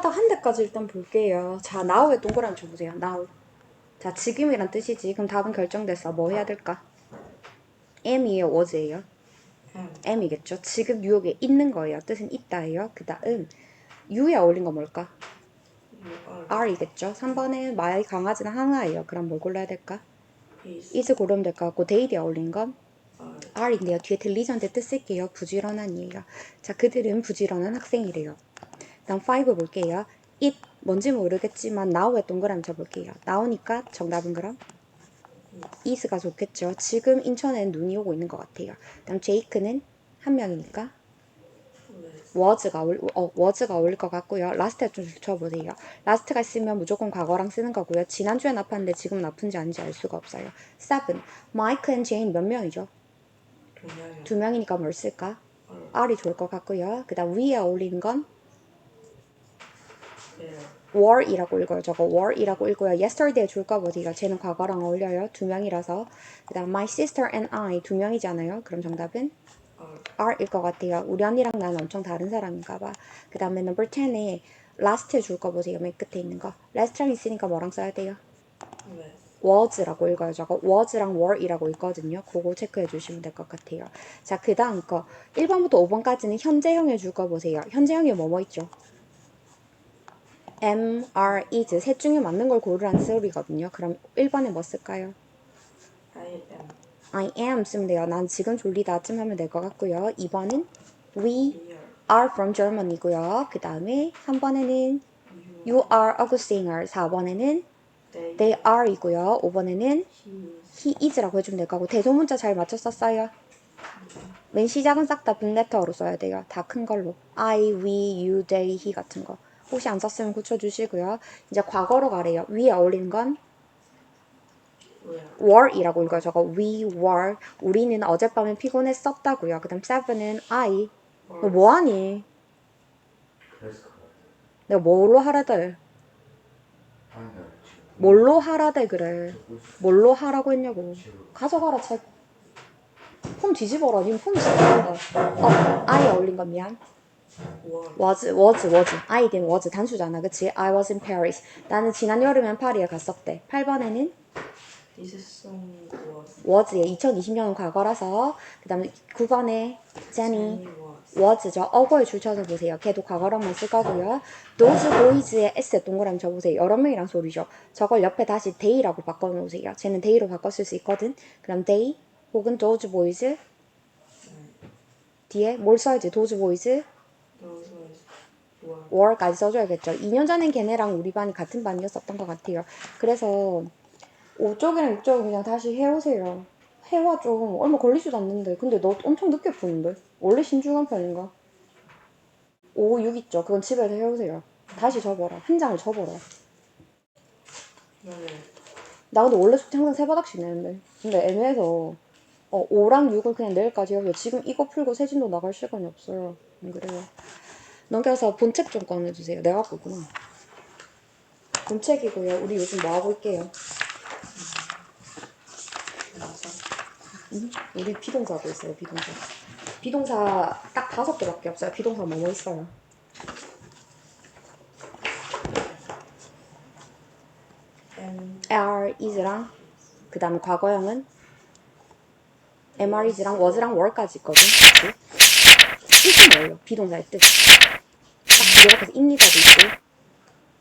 하나하다 한 대까지 일단 볼게요. 자, now에 동그라미 쳐보세요. now. 자, 지금이란 뜻이지. 그럼 답은 결정됐어. 뭐 해야 될까? am이에요, was예요? M am이겠죠. 지금 뉴욕에 있는 거예요. 뜻은 있다예요. 그 다음 you에 어울린 거 뭘까? R r이겠죠. 3번에 my 강아지는 하나예요. 그럼 뭘 골라야 될까? is 고르면 될 것 같고 데이에 어울린 건 R R인데요. 뒤에 딜리전트 뜻 쓸게요. 부지런한이에요. 자, 그들은 부지런한 학생이래요. 다음 5 볼게요. it 뭔지 모르겠지만 now에 동그라미 쳐볼게요. 나오니까 정답은 그럼 is가 좋겠죠. 지금 인천엔 눈이 오고 있는 것 같아요. 다음 제이크는 한 명이니까 was가 어울, 어, was가 어울릴 것 같고요. last에 좀 쳐보세요. last가 있으면 무조건 과거랑 쓰는 거고요. 지난주에 나빴는데 지금 나쁜지 아닌지 알 수가 없어요. 7. 마이크 앤 제인 몇 명이죠? 두 명이 두 명이니까 뭘 쓸까? R R이 좋을 것 같고요. 그 다음 위에 어울리는 건 war이라고 읽어요. 저거 war이라고 읽고요. yesterday 줄까 보세요. 쟤는 과거랑 어울려요. 두 명이라서. 그 다음 my sister and I 두 명이잖아요. 그럼 정답은 R R일 것 같아요. 우리 언니랑 나는 엄청 다른 사람인가 봐. 그 다음에 number 10에 last 줄까 보세요. 맨 끝에 있는 거. last랑 있으니까 뭐랑 써야 돼요? was was라고 읽어요. 저거 was랑 were이라고 읽거든요. 그거 체크해 주시면 될 것 같아요. 자, 그 다음 거 1번부터 5번까지는 현재형에 줄거 보세요. 현재형에 뭐뭐 있죠? Am, are, is 셋 중에 맞는 걸 고르라는 소리거든요. 그럼 1번에 뭐 쓸까요? I am I am 쓰면 돼요. 난 지금 졸리다쯤 하면 될 것 같고요. 2번은 we are from Germany고요. 그 다음에 3번에는 you are a good singer. 4번에는 they are이고요. 5번에는 he is he is라고 해주면 될 거고 대소문자 잘 맞췄었어요. 맨 시작은 싹 다 빅레터로 써야 돼요. 다 큰 걸로. I, we, you, they, he 같은 거. 혹시 안 썼으면 고쳐주시고요. 이제 과거로 가래요. 위에 어울리는 건 were were이라고 읽어요. 저거 we were. 우리는 어젯밤에 피곤했었다고요. 그 다음 seven은 I. 너 뭐하니? 내가 뭘로 하라대? 지금 뭘로 하라대 그래. 뭘로 하라고 했냐고. 지금 가져가라 책. 폰 뒤집어라. 님폰 뒤집어라. 어, I 어울린 건 미안. Was, was, was. I 된 was 단수잖아. 그치? I was in Paris. 나는 지난 여름엔 파리에 갔었대. 8번에는 this song was was에 2020년은 과거라서 그 다음에 9번에 Jenny Jenny was was죠. 어거에 줄 쳐서 보세요. 걔도 과거랑만 쓸 거고요. those boys의 S에 동그라미 쳐보세요. 여러 명이랑 소리죠. 저걸 옆에 다시 they라고 바꿔놓으세요. 쟤는 they로 바꿨을 수 있거든. 그럼 they 혹은 those boys 뒤에 뭘 써야지? those boys were were까지 써줘야겠죠. 2년 전엔 걔네랑 우리 반이 같은 반이었었던 것 같아요. 그래서 5쪽이랑 6쪽은 그냥 다시 해오세요. 해와 좀 얼마 걸리지도 않는데. 근데 너 엄청 늦게 푸는데? 원래 신중한 편인가? 5, 6 있죠. 그건 집에서 해오세요. 다시 접어라. 한 장을 접어라. 나 근데 원래 숙제 항상 세 바닥씩 내는데. 근데 애매해서 어, 5랑 6을 그냥 내일까지 해요. 지금 이거 풀고 세진도 나갈 시간이 없어요. 안 그래요. 넘겨서 본책 좀 꺼내주세요. 내가 있구나. 본책이고요. 우리 요즘 뭐 하고 있게요? 맞아 음? 우리 비동사 하고 있어요. 비동사. 비동사 딱 다섯 개밖에 없어요. 비동사 뭐뭐 있어요? are, is랑 그 다음에 과거형은 mr, is랑 was랑 were까지 있거든. 뭐예요? 비동사의 뜻. 딱 뒤에 앞에서 입니다도 있고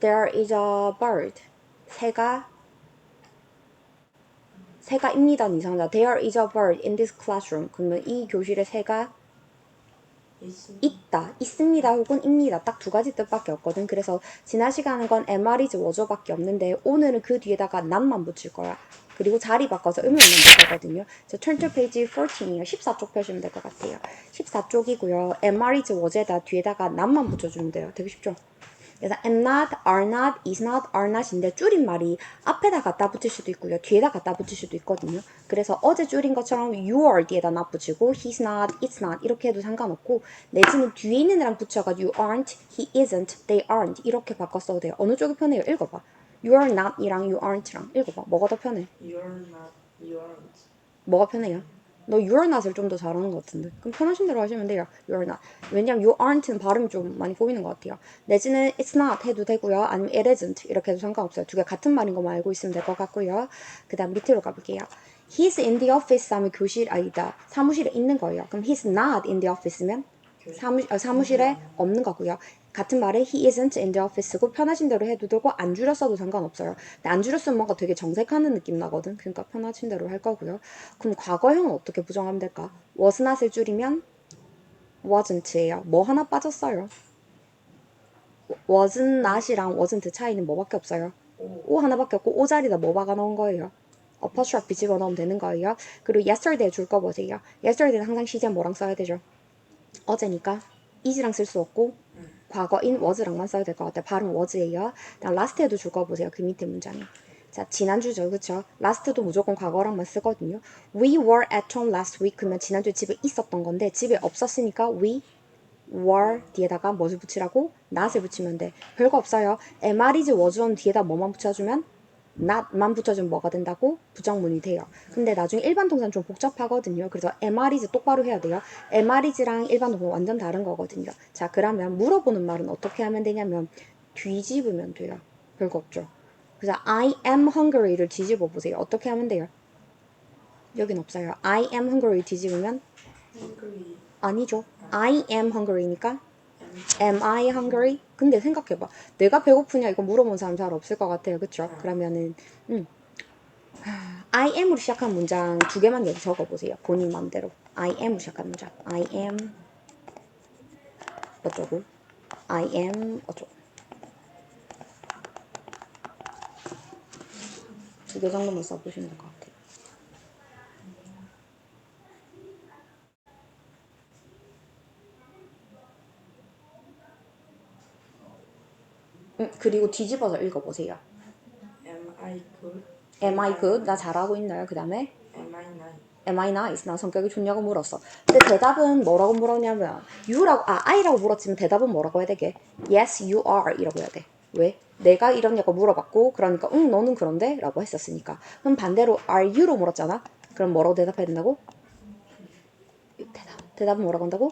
There is a bird. 새가 새가 입니다는 이상하다. There is a bird in this classroom. 그러면 이 교실에 새가 있다, 있습니다 혹은 입니다. 딱 두 가지 뜻밖에 없거든. 그래서 지난 시간은 건 MR is was밖에 없는데 오늘은 그 뒤에다가 not만 붙일 거야. 그리고 자리 바꿔서 없는 게 되거든요. 저 turn to page 14이에요. 14쪽 펴시면 될 것 같아요. 14쪽이고요. MR is was에다 뒤에다가 not만 붙여주면 돼요. 되게 쉽죠? 그래서 am not, are not, is not, are not인데 줄임말이 앞에다 갖다 붙일 수도 있고요. 뒤에다 갖다 붙일 수도 있거든요. 그래서 어제 줄인 것처럼 you are 뒤에다 not 붙이고 he's not, it's not 이렇게 해도 상관없고 내지는 뒤에 있는 애랑 붙여가지고 you aren't, he isn't, they aren't 이렇게 바꿔 써도 돼요. 어느 쪽이 편해요? 읽어봐. You are not이랑 you aren't랑 읽어봐. 뭐가 더 편해? you're not you aren't 뭐가 편해요? 너 you're not을 좀 더 잘하는 것 같은데. 그럼 편하신 대로 하시면 돼요. you're not. 왜냐면 you aren't는 발음이 좀 많이 보이는 것 같아요. 내지는 it's not 해도 되고요. 아니면 it isn't 이렇게 해도 상관없어요. 두 개 같은 말인 것만 알고 있으면 될 것 같고요. 그 다음 밑으로 가볼게요. He's in the office 하면 교실 아니다. 사무실에 있는 거예요. 그럼 he's not in the office면 사무, 어, 사무실에 없는 거고요. 같은 말에 he isn't in the office고 편하신 대로 해도 되고 안 줄였어도 상관없어요. 근데 안 줄였으면 뭔가 되게 정색하는 느낌 나거든. 그러니까 편하신 대로 할 거고요. 그럼 과거형은 어떻게 부정하면 될까? was not을 줄이면 wasn't예요. 뭐 하나 빠졌어요. wasn't not이랑 wasn't 차이는 뭐밖에 없어요. 오. 오 하나밖에 없고 오 자리다 뭐 박아 넣은 거예요. apostrophe 집어넣으면 되는 거예요. 그리고 yesterday 줄 거 보세요. yesterday는 항상 시제 뭐랑 써야 되죠? 어제니까 is랑 쓸 수 없고 과거인 was랑만 써야 될 것 같아요. 발음 was예요. 다음 last에도 줄거 보세요. 그 밑에 문장에. 자, 지난주죠. 그쵸? last도 무조건 과거랑만 쓰거든요. We were at home last week. 그러면 지난주에 집에 있었던 건데 집에 없었으니까 we were 뒤에다가 뭐를 붙이라고? not을 붙이면 돼. 별거 없어요. MR is was on 뒤에다 뭐만 붙여주면 not만 붙여주면 뭐가 된다고? 부정문이 돼요. 근데 나중에 일반 동사는 좀 복잡하거든요. 그래서 MR is 똑바로 해야 돼요. MR is랑 일반 동사 완전 다른 거거든요. 자, 그러면 물어보는 말은 어떻게 하면 되냐면 뒤집으면 돼요. 별거 없죠. 그래서 I am hungry를 뒤집어 보세요. 어떻게 하면 돼요? 여긴 없어요. I am hungry 뒤집으면. 아니죠. I am hungry니까 am I hungry? 근데 생각해봐. 내가 배고프냐 이거 물어본 사람 잘 없을 것 같아요. 그쵸? 그러면은 음. I am으로 시작한 문장 두 개만 여기 적어보세요. 본인 마음대로. I am으로 시작한 문장. I am 어쩌고 I am 어쩌고 두 개 정도만 써보시면 될 것 같아요. 음, 그리고 뒤집어서 읽어보세요. Am I good? Am I good? 나 잘하고 있나요? 그 다음에 Am I nice? Am I nice? 나 성격이 좋냐고 물었어. 근데 대답은 뭐라고 물었냐면 You라고 아 I라고 물었지만 대답은 뭐라고 해야 되게? Yes, you are 이라고 해야 돼. 왜? 내가 이러냐고 물어봤고 그러니까 응 너는 그런데? 라고 했었으니까 그럼 반대로 Are you로 물었잖아? 그럼 뭐라고 대답해야 된다고? 대답 대답은 뭐라고 한다고?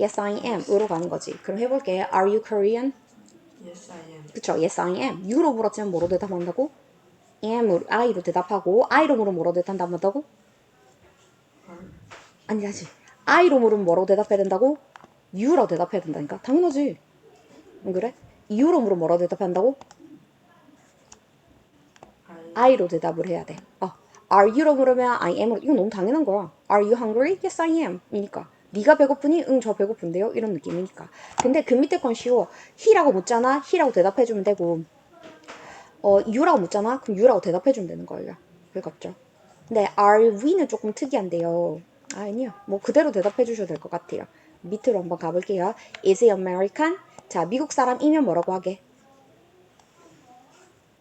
Yes, I am 으로 가는 거지. 그럼 해볼게. Are you Korean? Yes, I am. 그쵸? Yes, I am. You로 물었지만 뭐로 대답한다고? am으로, I로 대답하고 I로 물으면 뭐로 대답한다고? 아니 다시 I로 물으면 뭐라고 대답해야 된다고? You로 대답해야 된다니까 당연하지 안 그래? You로 물으면 뭐라고 대답해야 한다고? I I로 대답을 해야 돼 어, Are you로 물으면 I am으로 이건 너무 당연한 거야 Are you hungry? Yes I am 이니까 네가 배고프니? 응 저 배고픈데요? 이런 느낌이니까. 근데 그 밑에 건 쉬워. he라고 묻잖아? he라고 대답해주면 되고. 어 you라고 묻잖아? 그럼 you라고 대답해주면 되는 거예요. 별겁죠? 근데 are we는 조금 특이한데요. 아, 아니요. 뭐 그대로 대답해 주셔도 될 것 같아요. 밑으로 한번 가볼게요. Is he American? 자 미국 사람이면 뭐라고 하게?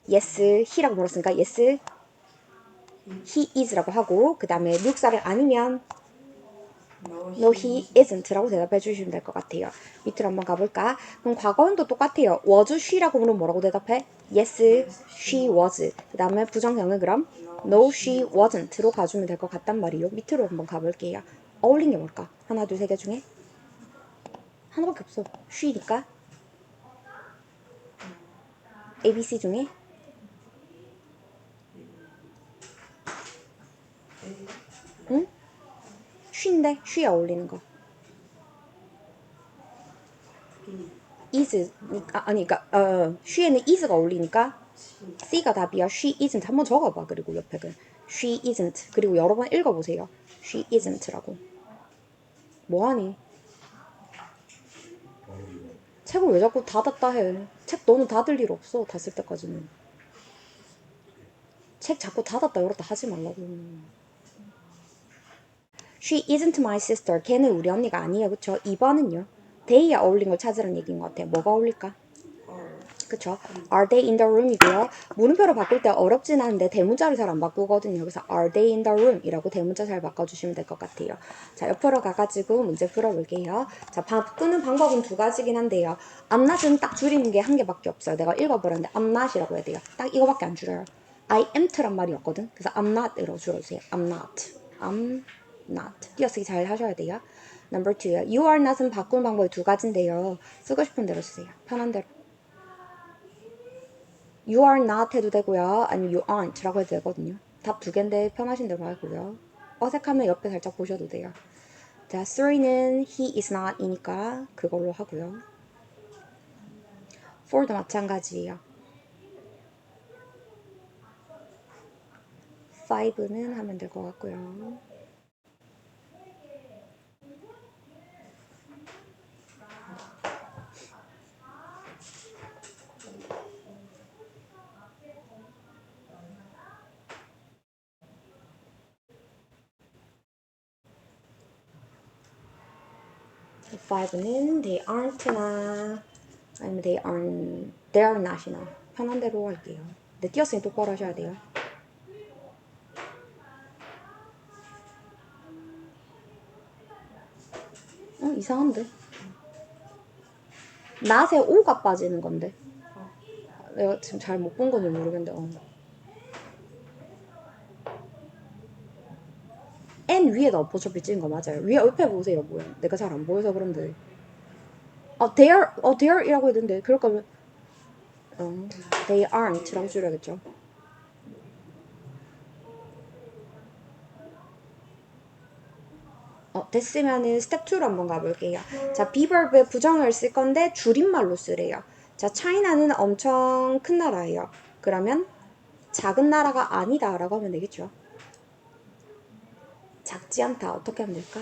yes he라고 물었으니까 yes he is라고 하고 그 다음에 미국 사람 아니면 no, he isn't라고 대답해 주시면 될 것 같아요. 밑으로 한번 가볼까? 그럼 과거형도 똑같아요. was she라고 물으면 뭐라고 대답해? Yes, she was. 그 다음에 부정형은 그럼 No, she wasn't로 가주면 될 것 같단 말이에요. 밑으로 한번 가볼게요. 어울린 게 뭘까? 하나, 둘, 세 개 중에 하나밖에 없어. she니까 A, B, C 중에 she인데 she에 어울리는 거. Is니까 아니 그러니까 어 she에는 is가 어울리니까 C가 답이야. She isn't 한번 적어봐. 그리고 옆에 그 she isn't 그리고 여러 번 읽어보세요. She isn't라고. 뭐하니? 책을 왜 자꾸 닫았다 해? 책 너는 닫을 일 없어. 다쓸 때까지는. 책 자꾸 닫았다 열었다 하지 말라고. She isn't my sister. 걔는 우리 언니가 아니에요. 그쵸? 2번은요. they에 어울린 걸 찾으라는 얘기인 것 같아요. 뭐가 어울릴까? 그쵸? Are they in the room이고요. 물음표로 바꿀 때 어렵진 않은데 대문자를 잘 안 바꾸거든요. 그래서 Are they in the room? 이라고 대문자 잘 바꿔주시면 될 것 같아요. 자, 옆으로 가가지고 문제 풀어볼게요. 자, 바꾸는 방법은 두 가지긴 한데요. I'm not은 딱 줄이는 게 한 개밖에 없어요. 내가 읽어버렸는데 I'm not이라고 해야 돼요. 딱 이거밖에 안 줄여요. I am't란 말이었거든. 그래서 I'm not으로 줄여주세요. I'm not. I'm not. 띄어쓰기 잘 하셔야 돼요. Number two. You are not은 바꾸는 방법이 두 가지인데요. 쓰고 싶은 대로 쓰세요. 편한 대로. You are not 해도 되고요. 아니면 you aren't라고 해도 되거든요. 답 두 개인데 편하신 대로 하고요. 어색하면 옆에 살짝 보셔도 돼요. 자, three는 he is not이니까 그걸로 하고요. four도 마찬가지예요. five는 하면 될 것 같고요. Five는 they aren't나 아니면 they aren't, they are not이나 편한 대로 할게요. 근데 띄었으니 똑바로 하셔야 돼요. 어 이상한데? 낫에 오가 빠지는 건데. 내가 지금 잘 못 본 건지 모르겠는데. 어. N 위에다 어퍼초피 찍은 거 맞아요. 위에 옆에 보세요, 뭐야. 내가 잘 안 보여서 그런데. 어, they are, 어, they are이라고 했는데, 그럴 거면, 어, they aren't라고 줄여야겠죠. 어, 됐으면은 스텝 2로 한번 가볼게요. 자, 비버브의 부정을 쓸 건데 줄임말로 쓰래요. 자, 차이나는 엄청 큰 나라예요. 그러면 작은 나라가 아니다라고 하면 되겠죠. 작지 않다. 어떻게 하면 될까?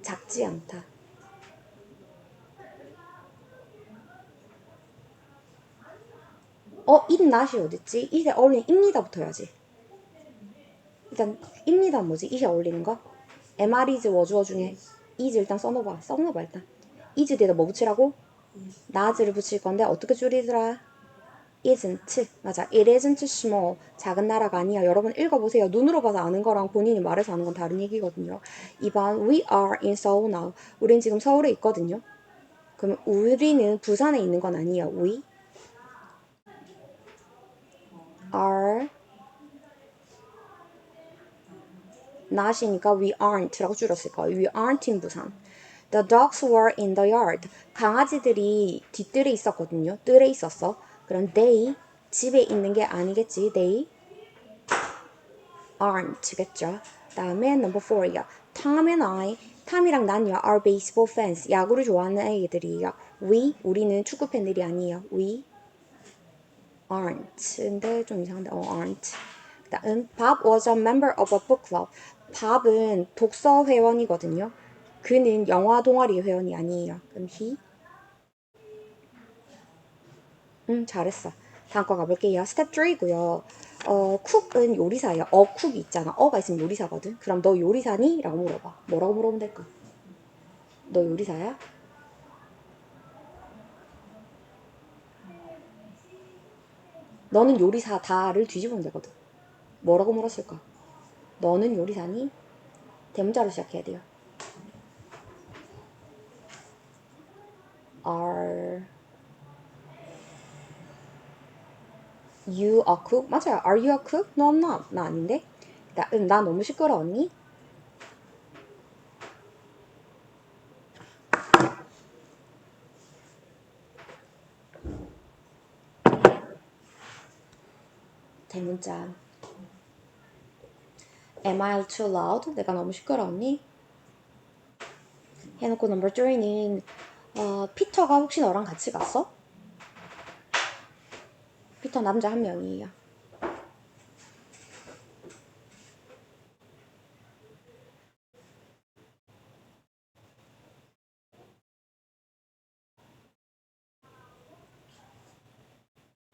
작지 않다. 어, 입낫이 어딨지? 이에 어울리는 입니다부터 해야지. 일단 입니다 뭐지? 이에 어울리는 거? MR이즈 워주어 중에 이즈 일단 써놓아봐. 써놓아봐 일단. 이즈 뒤에다 뭐 붙이라고? 나즈를 붙일 건데 어떻게 줄이더라? Isn't 맞아. It isn't small 작은 나라가 아니야. 여러분 읽어보세요. 눈으로 봐서 아는 거랑 본인이 말해서 아는 건 다른 얘기거든요. 2번 we are in Seoul now. 우린 지금 서울에 있거든요. 그럼 우리는 부산에 있는 건 아니에요. We are not이니까 we aren't라고 줄였을 거예요. We aren't in 부산 The dogs were in the yard. 강아지들이 뒷뜰에 있었거든요. 뜰에 있었어. 그럼 they 집에 있는 게 아니겠지. They aren't겠죠. 다음에 number four이요. Tom and I, 탐이랑 난요 are baseball fans. 야구를 좋아하는 애들이에요. We, 우리는 축구 팬들이 아니에요. We aren't. 근데 좀 이상한데, 어, aren't. 다음, Bob was a member of a book club. 밥은 독서 회원이거든요. 그는 영화 동아리 회원이 아니에요. 그럼 he? 음, 잘했어. 다음 거 가볼게요. 스텝 3고요. 어, 쿡은 요리사예요. 어, 쿡이 있잖아. 어가 있으면 요리사거든. 그럼 너 요리사니? 라고 물어봐. 뭐라고 물어보면 될까? 너 요리사야? 너는 요리사다를 뒤집으면 되거든. 뭐라고 물었을까? 너는 요리사니? 대문자로 시작해야 돼요. Are you a cook? 맞아요. Are you a cook? No, I'm not. 나 아닌데. 나, 응, 나 너무 시끄러웠니? 대문자. Am I too loud? 내가 너무 시끄러웠니? 해놓고 넘버 3는 어, 피터가 혹시 너랑 같이 갔어? 피터 남자 한 명이에요.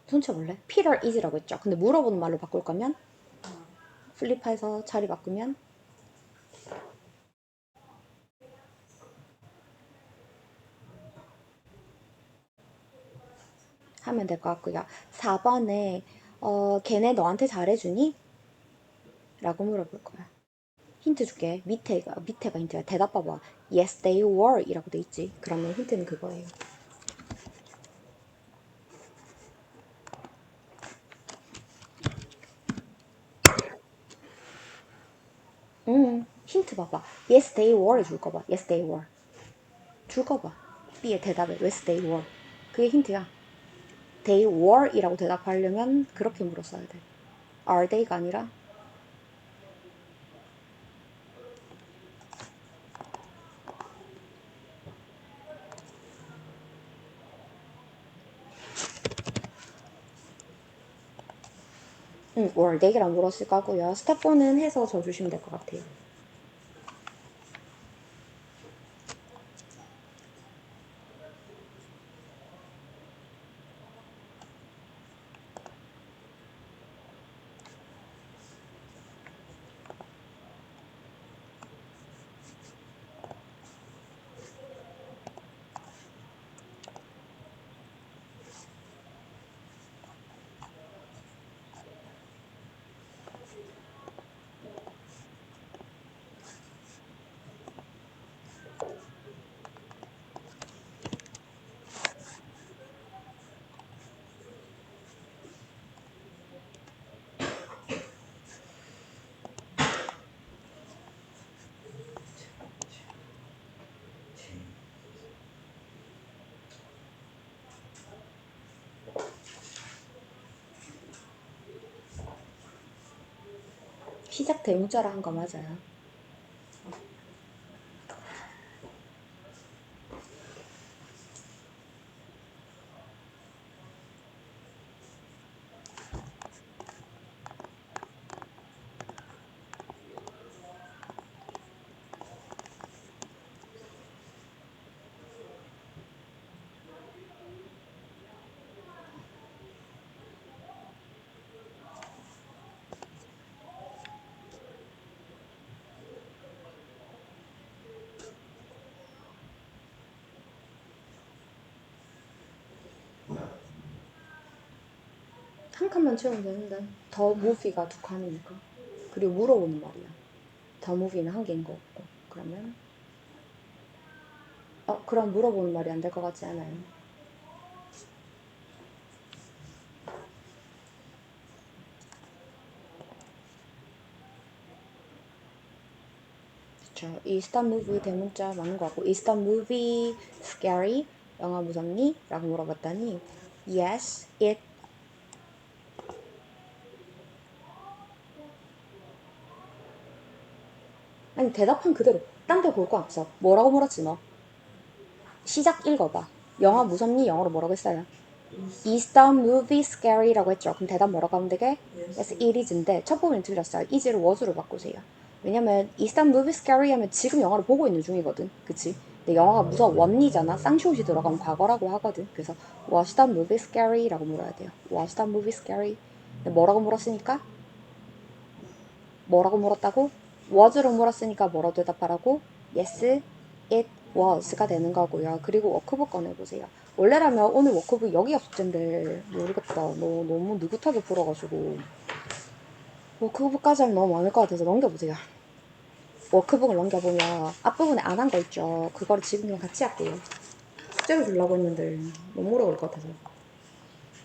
손 쳐볼래? Peter is라고 했죠. 근데 물어보는 말로 바꿀 거면 플립해서 자리 바꾸면 하면 될 것 같고요. 4번에 어, 걔네 너한테 잘해주니? 라고 물어볼 거야. 힌트 줄게. 밑에가, 밑에가 힌트야. 대답 봐봐. Yes, they were. 이라고 돼 있지. 그러면 힌트는 그거예요. 음, 힌트 봐봐. Yes, they were. 줄거 봐. Yes, they were. 줄거 봐. B의 대답을. Yes, they were. 그게 힌트야. They were 이라고 대답하려면 그렇게 물었어야 돼. Are they가 아니라 응, were they랑 물었을 거고요. 스텝 4는 해서 져주시면 될 것 같아요. 시작 대문자로 한 거 맞아요. 한 칸만 채우면 되는데 더 무비가 두 칸이니까 그리고 물어보는 말이야 더 무비는 한 개인 거 없고 그러면 어 그럼 물어보는 말이 안 될 것 같지 않아요? Is the movie 대문자 맞는 거 같고 Is the movie scary? 영화 무섭니? 라고 물어봤더니 Yes, it 아니 대답한 그대로 딴 데 볼 거 없어 뭐라고 물었지 너 시작 읽어봐 영화 무섭니? 영어로 뭐라고 했어요? Is the movie scary라고 했죠 그럼 대답 뭐라고 하면 되게? Yes, it is인데 첫 부분이 틀렸어요 is를 was로 바꾸세요 왜냐면 Is the movie scary 하면 지금 영화를 보고 있는 중이거든 그치? 근데 영화가 무서웠니잖아 쌍시옷이 들어가면 과거라고 하거든 그래서 Was the movie scary? 라고 물어야 돼요 Was the movie scary? 근데 뭐라고 물었으니까? 뭐라고 물었다고? Was로 물었으니까 뭐라고 대답하라고? Yes, it was가 되는 거고요. 그리고 워크북 꺼내보세요. 원래라면 오늘 워크북 여기가 숙제인데 모르겠다. 너 너무 느긋하게 풀어가지고 워크북까지 하면 너무 많을 것 같아서 넘겨보세요. 워크북을 넘겨보면 앞부분에 안 한 거 있죠. 그거를 지금 그냥 같이 할게요. 숙제로 주려고 했는데 너무 오래 걸릴 것 같아서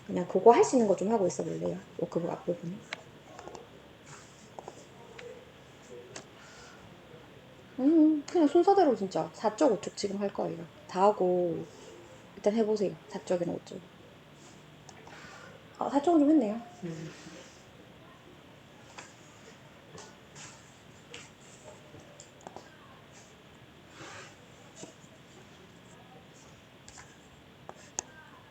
그냥 그거 할 수 있는 거 좀 하고 있어 볼래요. 워크북 앞부분 음, 그냥 순서대로 진짜 4쪽, 5쪽 지금 할 거예요. 다 하고 일단 해보세요. 4쪽이나 5쪽. 아, 4쪽은 좀 했네요. 음.